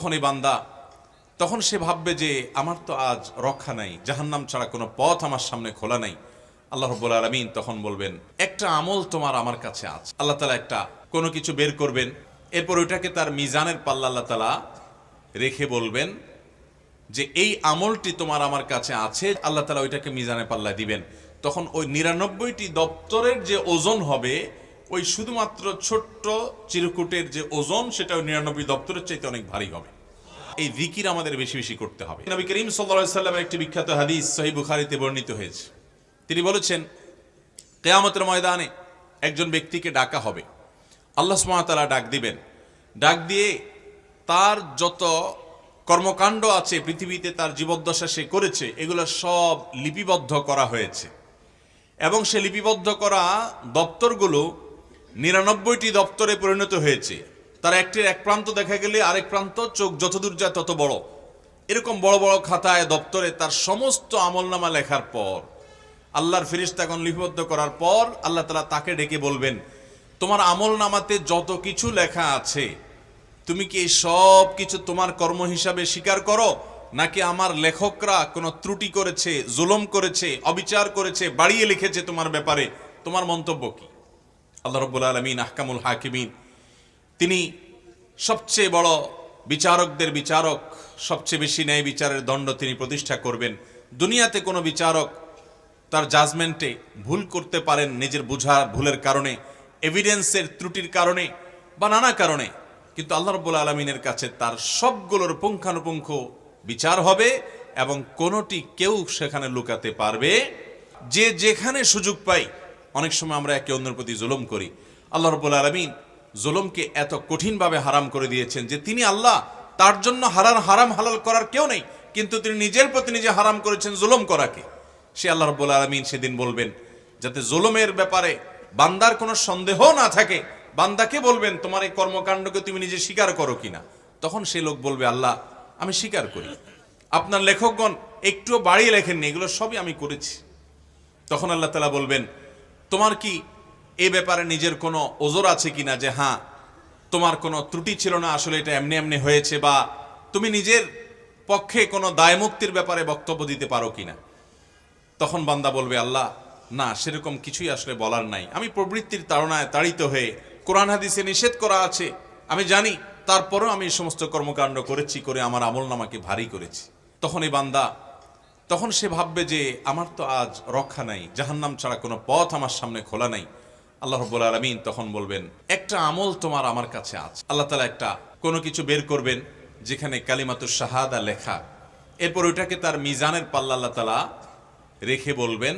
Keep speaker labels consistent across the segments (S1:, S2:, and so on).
S1: তখন এই বান্দা, তখন সে ভাববে যে আমার তো আজ রক্ষা নাই, জাহান্নাম ছাড়া কোনো পথ আমার সামনে খোলা নাই। আল্লাহ রব্বুল আলমিন তখন বলবেন, একটা আমল তোমার আমার কাছে আছে। আল্লাহ তালা একটা কোনো কিছু বের করবেন, এরপর ওইটাকে তার মিজানের পাল্লা আল্লাহ তালা রেখে বলবেন যে, এই আমলটি তোমার আমার কাছে আছে। আল্লাহ তালা ওইটাকে মিজানে পাল্লা দিবেন। তখন ওই নিরানব্বইটি দপ্তরের যে ওজন হবে ওই শুধুমাত্র ছোট্ট চিরকুটের যে ওজন সেটা ওই নিরানব্বই দপ্তরের চাইতে অনেক ভারী হবে। এই জিকির আমাদের বেশি বেশি করতে হবে। নবী করিম সাল্লা সাল্লামের একটি বিখ্যাত হাদিস সহি বুখারিতে বর্ণিত হয়েছে। তিনি বলেছেন, কেয়ামতের ময়দানে একজন ব্যক্তিকে ডাকা হবে। আল্লাহ সুমাতালা ডাক দিবেন। ডাক দিয়ে তার যত কর্মকাণ্ড আছে, পৃথিবীতে তার জীবদ্দশা সে করেছে, এগুলো সব লিপিবদ্ধ করা হয়েছে। এবং সে লিপিবদ্ধ করা দপ্তরগুলো নিরানব্বইটি দপ্তরে পরিণত হয়েছে। তার একটির এক প্রান্ত দেখা গেলে আরেক প্রান্ত চোখ যতদূর যায় তত বড়। এরকম বড় বড় খাতায় দপ্তরে তার সমস্ত আমলনামা লেখার পর, আল্লাহর ফিরিস্তাগণ লিপিবদ্ধ করার পর আল্লাহ তালা তাকে ডেকে বলবেন, তোমার আমল নামাতে যত কিছু লেখা আছে, তুমি কি সব কিছু তোমার কর্ম হিসাবে স্বীকার করো? নাকি আমার লেখকরা কোনো ত্রুটি করেছে, জুলম করেছে, অবিচার করেছে, বাড়িয়ে লিখেছে তোমার ব্যাপারে? তোমার মন্তব্য কি? আল্লাহ রব্বুল আলমিন আহকামুল হাকিমিন। তিনি সবচেয়ে বড় বিচারকদের বিচারক, সবচেয়ে বেশি ন্যায় বিচারের দণ্ড তিনি প্রতিষ্ঠা করবেন। দুনিয়াতে কোনো বিচারক তার জাজমেন্টে ভুল করতে পারেন নিজের বুঝা ভুলের কারণে এভিডেন্সের ত্রুটির কারণে বা নানা কারণে। কিন্তু আল্লাহ রব্বুল আলমিনের কাছে তার সবগুলোর পুঙ্খানুপুঙ্খ বিচার হবে এবং কোনোটি কেউ সেখানে লুকাতে পারবে। যে যেখানে সুযোগ পাই অনেক সময় আমরা একে অন্যের প্রতি জুলুম করি। আল্লাহ রব্বুল আলমিন জুলুমকে এত কঠিনভাবে হারাম করে দিয়েছেন যে তিনি আল্লাহ তার জন্য হারান হারাম, হালাল করার কেউ নেই, কিন্তু তিনি নিজের প্রতি নিজে হারাম করেছেন জুলুম করাকে। সে আল্লাহ রব্বুল আলমিন সেদিন বলবেন, যাতে জুলুমের ব্যাপারে বান্দার কোনো সন্দেহ না থাকে, বান্দাকে বলবেন, তোমার এই কর্মকাণ্ডকে তুমি নিজে স্বীকার করো কিনা? তখন সে লোক বলবে, আল্লাহ, আমি স্বীকার করি। আপনার লেখকগণ একটুও বাড়িয়ে লেখেননি, এগুলো সবই আমি করেছি। তখন আল্লাহ তালা বলবেন তোমার কি এ ব্যাপারে নিজের কোনো ওজোর আছে কিনা যে হ্যাঁ তোমার কোনো ত্রুটি ছিল না? আসলে এটা এমনি এমনি হয়েছে বা তুমি নিজের পক্ষে কোনো দায়মুক্তির ব্যাপারে বক্তব্য দিতে পারো কিনা? তখন বান্দা বলবে, আল্লাহ, না, সেরকম কিছুই আসলে বলার নাই। আমি প্রবৃত্তির তাড়নায় তাড়িত হয়ে কোরআন হাদিসে নিষেধ করা আছে। আমি জানি, তারপরও আমি এই সমস্ত কর্মকাণ্ড করেছি, করে আমার আমল নামাকে ভারী করেছি। তখন এই বান্দা তখন সে ভাববে যে আমার তো আজ রক্ষা নাই, জাহান্নাম ছাড়া কোনো পথ আমার সামনে খোলা নাই। আল্লাহ রব্বুল আলমিন তখন বলবেন, একটা আমল তোমার আমার কাছে আছে। আল্লাহ তালা একটা কোনো কিছু বের করবেন যেখানে কালিমাতুর শাহাদা লেখা। এরপর ওইটাকে তার মিজানের পাল্লা আল্লাহ তালা রেখে বলবেন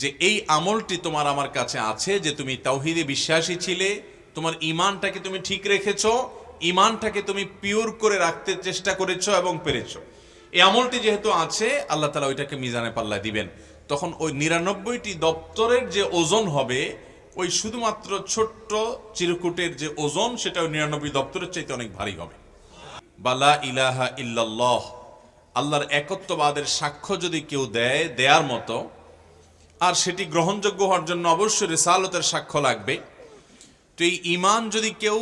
S1: যে, এই আমলটি তোমার আমার কাছে আছে যে তুমি তাওহিদে বিশ্বাসী ছিলে, তোমার ইমানটাকে তুমি ঠিক রেখেছো ইমানটাকে তুমি পিওর করে রাখতে চেষ্টা করেছ এবং পেরেছ। এই আমলটি যেহেতু আছে, আল্লাহ তালা ওইটাকে মিজানে পাল্লা দিবেন। তখন ওই নিরানব্বইটি দপ্তরের যে ওজন হবে, ওই শুধুমাত্র ছোট্ট চিরকুটের যে ওজন, সেটা ওই নিরানব্বই দপ্তরের চাইতে অনেক ভারী হবে। বালা ইলাহা ইল্লাল্লাহ, আল্লাহর একত্ববাদের সাক্ষ্য যদি কেউ দেয়, দেয়ার মতো, আর সেটি গ্রহণযোগ্য হওয়ার জন্য অবশ্যই রেসালতের সাক্ষ্য লাগবে। তো এই ইমান যদি কেউ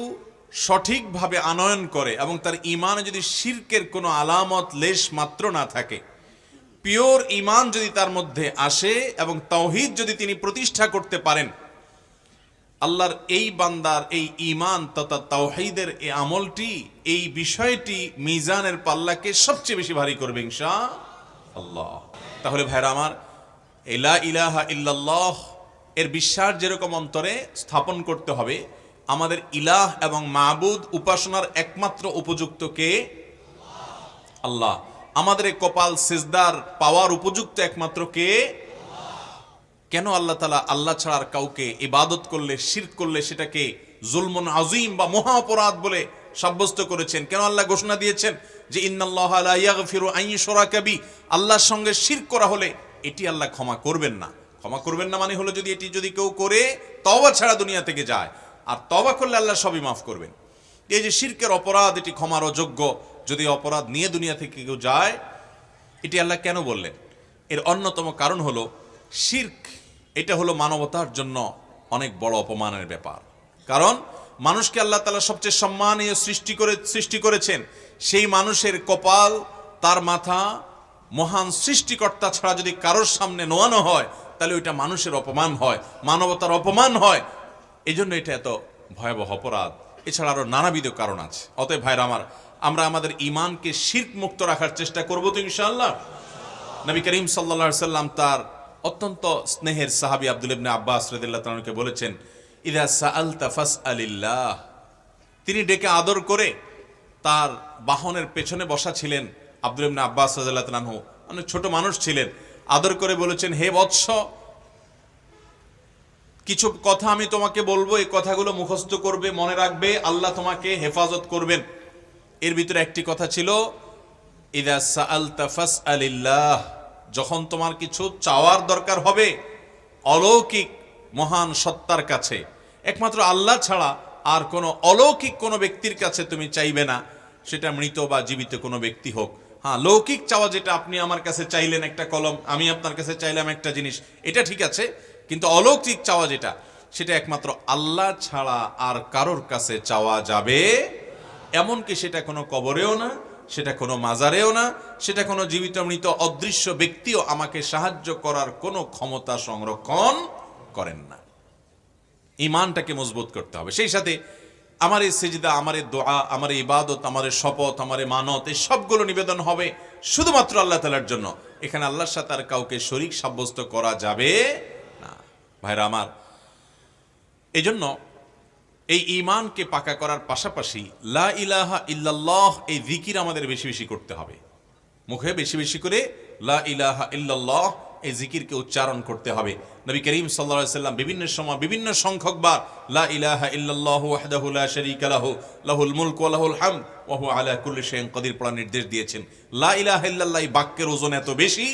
S1: সঠিকভাবে আনয়ন করে এবং তার ইমানে যদি শির্কের কোনো আলামত, লেশ মাত্র না থাকে, পিওর ইমান যদি তার মধ্যে আসে এবং তাওহিদ যদি তিনি প্রতিষ্ঠা করতে পারেন, আল্লাহর এই বান্দার এই ইমান তথা তাওহিদের এই আমলটি, এই বিষয়টি মিজানের পাল্লাকে সবচেয়ে বেশি ভারী করবে ইনশা আল্লাহ তাহলে ভাইরা আমার এলা ইলাহা ইল্লাল্লাহ, এর বিশ্বাস যেরকম অন্তরে স্থাপন করতে হবে আমাদের ইলাহ এবং মাহবুদ উপাসনার একমাত্র উপযুক্ত কে? আল্লাহ। আমাদের কপাল সিজদার পাওয়ার উপযুক্ত একমাত্র কে? কেন আল্লাহ তালা আল্লাহ ছাড়ার কাউকে ইবাদত করলে শির করলে সেটাকে জুলমন আজিম বা মহা অপরাধ বলে সাব্যস্ত করেছেন? কেন আল্লাহ ঘোষণা দিয়েছেন যে বি? আল্লাহর সঙ্গে শির করা হলে এটি আল্লাহ ক্ষমা করবেন না। ক্ষমা করবেন না মানে হলো যদি এটি যদি কেউ করে, তওবা ছাড়া দুনিয়া থেকে যায়। আর তওবা করলে আল্লাহ সবই মাফ করবেন। এই যে শিরকের অপরাধ, এটি ক্ষমার অযোগ্য। যদি অপরাধ নিয়ে দুনিয়া থেকে কেউ যায়, এটি আল্লাহ কেন বললেন? এর অন্যতম কারণ হলো, শির্ক, এটা হলো মানবতার জন্য অনেক বড় অপমানের ব্যাপার। কারণ, মানুষকে আল্লাহ তালা সবচেয়ে সম্মানীয় সৃষ্টি করে, সৃষ্টি করেছেন। সেই মানুষের কপাল, তার মাথা, মহান সৃষ্টিকর্তা ছাড়া যদি কারোর সামনে নোয়ানো হয়, তাহলে ওইটা মানুষের অপমান হয়, মানবতার অপমান হয়। এই জন্য এটা এত ভয়াবহ অপরাধ। এছাড়া আরও নানাবিধ কারণ আছে। অতএব ভাইরা আমার, আমরা আমাদের ইমানকে শির্ক মুক্ত রাখার চেষ্টা করব তো ইনশাআল্লাহ। নবী করিম সাল্লা সাল্লাম তার অত্যন্ত স্নেহের সাহাবি আব্দুল ইবনে আব্বাস রদিল্লাহ তালকে বলেছেন, ইদা সাআল তাফাস আলিল্লাহ তিনি ডেকে আদর করে তার বাহনের পেছনে বসা ছিলেন আব্দুল ইবনে আব্বাস তাআলাহু অনেক ছোট মানুষ ছিলেন। আদর করে বলেছেন, হে বৎস কিছু কথা আমি তোমাকে বলব, এই কথাগুলো মুখস্থ করবে, মনে রাখবে, আল্লাহ তোমাকে হেফাজত করবেন। এর ভিতরে একটি কথা ছিল, ইদা ফাসআলিল্লাহ যখন তোমার কিছু চাওয়ার দরকার হবে, অলৌকিক, মহান সত্তার কাছে। একমাত্র আল্লাহ ছাড়া আর কোনো অলৌকিক কোনো ব্যক্তির কাছে তুমি চাইবে না, সেটা মৃত বা জীবিত কোনো ব্যক্তি হোক। হ্যাঁ লৌকিক চাওয়া যেটা আপনি আমার কাছে চাইলেন একটা কলম, আমি আপনার কাছে চাইলাম একটা জিনিস, এটা ঠিক আছে কিন্তু অলৌকিক চাওয়া যেটা, সেটা একমাত্র আল্লাহ ছাড়া আর কারোর কাছে চাওয়া যাবে, এমনকি সেটা কোনো কবরেও না, সেটা কোনো মাজারেও না, সেটা কোনো জীবিত মৃত অদৃশ্য ব্যক্তিও আমাকে সাহায্য করার কোনো ক্ষমতা সংরক্ষণ করেন না। ইমানটাকে মজবুত করতে হবে। সেই সাথে আমার এই সেজিদা, আমার এই দোয়া, আমার ইবাদত, আমার শপথ, আমার মানত, এই সবগুলো নিবেদন হবে শুধুমাত্র আল্লাহ তালার জন্য। এখানে আল্লাহর সাথে আর কাউকে শরিক সাব্যস্ত করা যাবে ভাইরা আমার এই জন্য এই ইমানকে পাকা করার পাশাপাশি লা ইলাহা ইল্লাল্লাহ এই জিকির আমাদের বেশি বেশি করতে হবে। মুখে বেশি বেশি করে লা ইলাহা ইল্লাল্লাহ এই জিকিরকে উচ্চারণ করতে হবে। নবী করিম আলাইহি সাল্লাম বিভিন্ন সময় বিভিন্ন সংখ্যকবার লা ইলাহা ইল্লাল্লাহ ওয়াহদাহু লা শারীকা লাহু, লাহুল মুলকু ওয়া লাহুল হামদ, ওয়া হুয়া আলা কুল্লি শাইইন কাদির পড়ার নির্দেশ দিয়েছেন। লা ইলাহা ইল্লাল্লাহ এই বাক্যের ওজন এত বেশি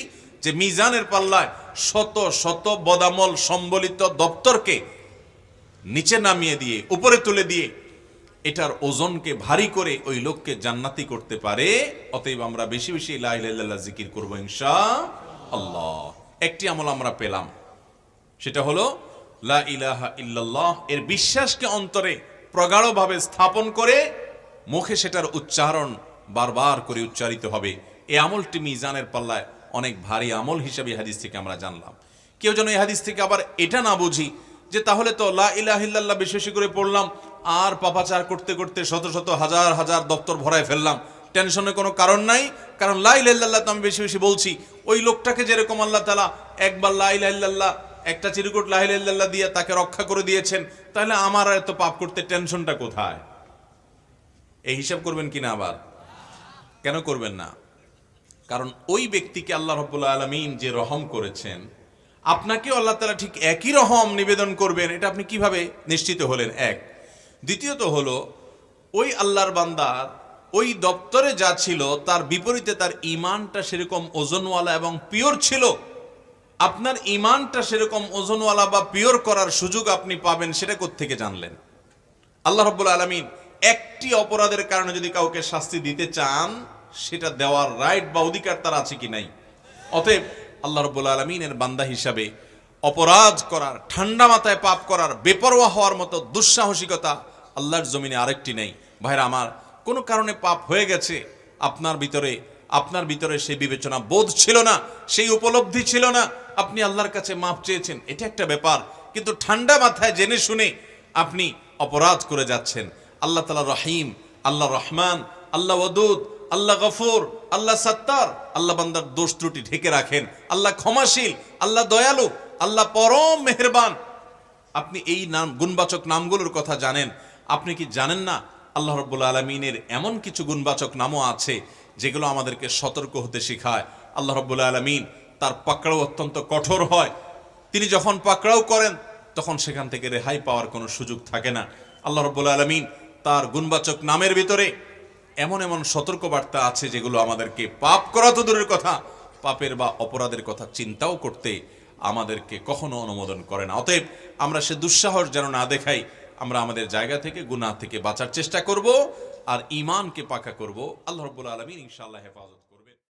S1: যে মিজানের পাল্লায় শত শত বদামল সম্বলিত দপ্তরকে নিচে নামিয়ে দিয়ে, উপরে তুলে দিয়ে এটার ওজনকে ভারী করে ওই লোককে জান্নাতি করতে পারে, অতএব আমরা বেশি বেশি লা ইলাহা ইল্লাল্লাহ জিকির করব ইনশা আল্লাহ। একটি আমল আমরা পেলাম, সেটা হলো লা ইল্লাল্লাহ, এর বিশ্বাসকে অন্তরে প্রগাঢ়ভাবে স্থাপন করে মুখে সেটার উচ্চারণ বারবার করে উচ্চারিত হবে। এই আমলটি মিজানের পাল্লায় অনেক ভারী আমল হিসাবে হাদিস থেকে আমরা জানলাম। কেউ যেন এই হাদিস থেকে আবার এটা না বুঝি যে তাহলে তো লা ইলাহিল্লাহ বেশি করে পড়লাম, আর পাপাচার করতে করতে শত শত হাজার হাজার দপ্তর ভরায় ফেললাম। টেনশনের কোনো কারণ নাই, কারণ লা ইলাহিল্লাহ তো আমি বেশি বেশি বলছি। ওই লোকটাকে যেরকম আল্লাহ তালা একবার লা ইলাহিল্লাহ একটা চিরকুট লা ইলাহিল্লাহ দিয়ে তাকে রক্ষা করে দিয়েছেন, তাহলে আমার এত পাপ করতে টেনশনটা কোথায়? এই হিসাব করবেন কিনা আবার? কেন করবেন না? কারণ ওই ব্যক্তিকে আল্লাহ রব্বুল আলমিন যে রহম করেছেন, আপনাকেও আল্লাহ তালা ঠিক একই রহম নিবেদন করবেন। এটা আপনি কীভাবে নিশ্চিত হলেন? এক। দ্বিতীয়ত হলো, ওই আল্লাহর বান্দার ওই দপ্তরে যা ছিল, তার বিপরীতে তার ইমানটা সেরকম ওজনওয়ালা এবং পিওর ছিল। আপনার ইমানটা সেরকম ওজনওয়ালা বা পিওর করার সুযোগ আপনি পাবেন, সেটা থেকে জানলেন? আল্লাহ রব্বুল আলমিন একটি অপরাধের কারণে যদি কাউকে শাস্তি দিতে চান সেটা দেওয়ার রাইট বা অধিকার তার আছে কি নাই? অতএব আল্লাহ রব্বুল আলমিনের বান্দা হিসাবে অপরাধ করার, ঠান্ডা মাথায় পাপ করার, বেপরোয়া হওয়ার মতো দুঃসাহসিকতা আল্লাহর জমিনে আরেকটি নেই। ভাইরা, আমার কোনো কারণে পাপ হয়ে গেছে, আপনার ভিতরে আপনার ভিতরে সেই বিবেচনা বোধ ছিল না, সেই উপলব্ধি ছিল না, আপনি আল্লাহর কাছে মাপ চেয়েছেন, এটা একটা ব্যাপার। কিন্তু ঠান্ডা মাথায় জেনে শুনে আপনি অপরাধ করে যাচ্ছেন। আল্লাহ তালা রহিম, আল্লাহ রহমান, আল্লাহ ওদুদ আল্লাহ গফুর, আল্লাহ সত্তার, আল্লাহ বান্দার দোষ ত্রুটি ঢেকে রাখেন। আল্লাহ ক্ষমাশীল, আল্লাহ দয়ালু, আল্লাহ পরম মেহেরবান। আপনি এই নাম, গুণবাচক নামগুলোর কথা জানেন। আপনি কি জানেন না, আল্লাহ রব্বুল আলমিনের এমন কিছু গুণবাচক নামও আছে, যেগুলো আমাদেরকে সতর্ক হতে শেখায়। আল্লাহ রব্বুল আলমিন তার পাকড়াও অত্যন্ত কঠোর হয়। তিনি যখন পাকড়াও করেন, তখন সেখান থেকে রেহাই পাওয়ার কোনো সুযোগ থাকে না। আল্লাহ রব্বুল আলমিন তার গুণবাচক নামের ভিতরে এমন এমন সতর্কবার্তা আছে যেগুলো আমাদেরকে পাপ করা তো দূরের কথা, পাপের বা অপরাধের কথা চিন্তাও করতে আমাদেরকে কখনো অনুমোদন করে না অতএব আমরা সে দুঃসাহস যেন না দেখাই, আমরা আমাদের জায়গা থেকে, গুনাহ থেকে বাঁচার চেষ্টা করব আর ইমানকে পাকা করব আল্লাহ রব্বুল আলমিন ইনশাআল্লাহ হেফাজত।